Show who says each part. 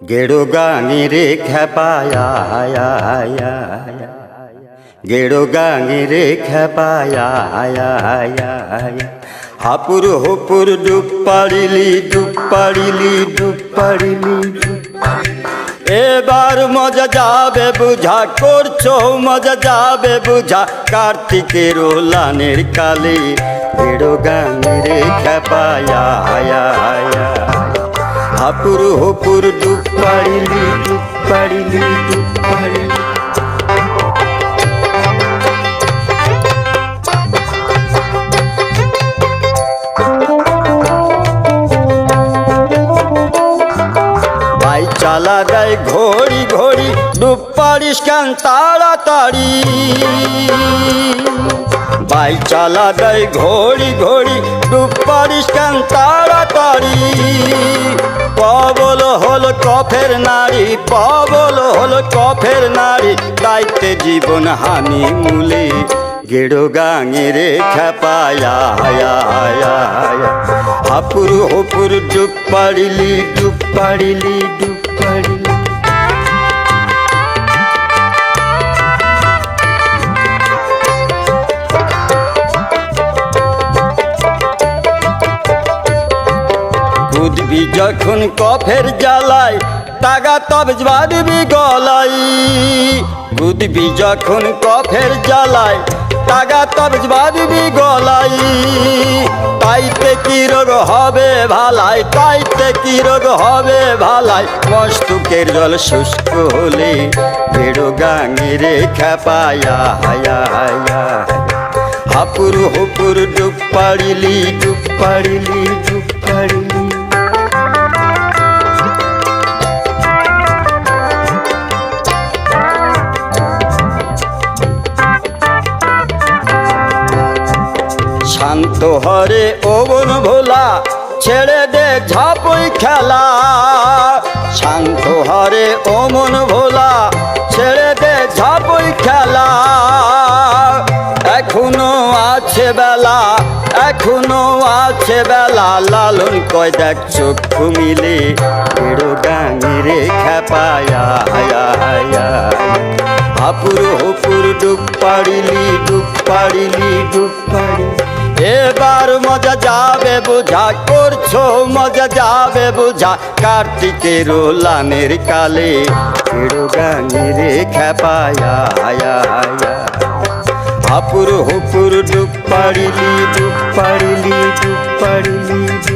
Speaker 1: গেড়ো গাঙি রে খেপায়া গেড়ো গাঙি রে খেপায়া হাপুর হুপুর ডুব পাড়িলি ডুব পাড়িলি ডুব পাড়িলি। এবার মজা যাবে, বুঝা করছ, মজা যাবে, বুঝা। কার্তিকের লানের কালে গেড়ো গাঙি রে খেপায়া হাপুর হপুর ডুব পাড়িলি ডুব পাড়িলি ডুব পাড়িলি ভাই চালা দেয় ঘড়ি ঘড়ি ডুব কেন তাড়াতাড়ি? ভাই চালা দেয় ঘড়ি ঘড়ি ডুব পারিস কেন তাড়াতাড়ি? পবল হল কফের নারী পবল হল কফের নারী, দায়িত্বে জীবন হানি মূলে। গেড়ো গাঙে রে খেপায়া হাপুর হুপুর ডুব পাড়িলি ডুব পাড়িলি ডুব পাড়িলি। কুদবি যখন কফের জ্বালায় টাকা তবে বাড়বি গলাই কুদবি যখন কফের জ্বালায় টাকা তবে বাড়বি গলাই। তাইতে কি রোগ হবে ভালাই? তাইতে কি রোগ হবে ভালাই? মস্তুকের জল শুষ্ক হলে বেড়ো গাঙে রে খেপায়া হায়া হায়া। হাপুর হুপুর ডুব পাড়িলি ডুব পাড়িলি ডুব পাড়িলি। শান্ত হরে ওবন ভোলা, ছেড়ে দে ঝাপই খেলা। শান্ত হরে ওমন ভোলা, ছেড়ে দে ঝাপই খেলা। এখনও আছে বেলা, এখনও আছে বেলা, লালন কয় দেখ চক্ষু মিলে বেড়ো গাঙি রে খেপায়া, হায়া হায়া। হাপুর হুপুর, ডুব পাড়িলি ডুব পাড়িলি, ডুব এবার মজা যাবে বুঝা, করছ মজা যাবে বুঝা। কার্তিকের লানের কালে বেড়ো গাঙি রে খেপায়া হাপুর হুপুর ডুব পাড়িলি ডুব পাড়িলি ডুব পাড়িলি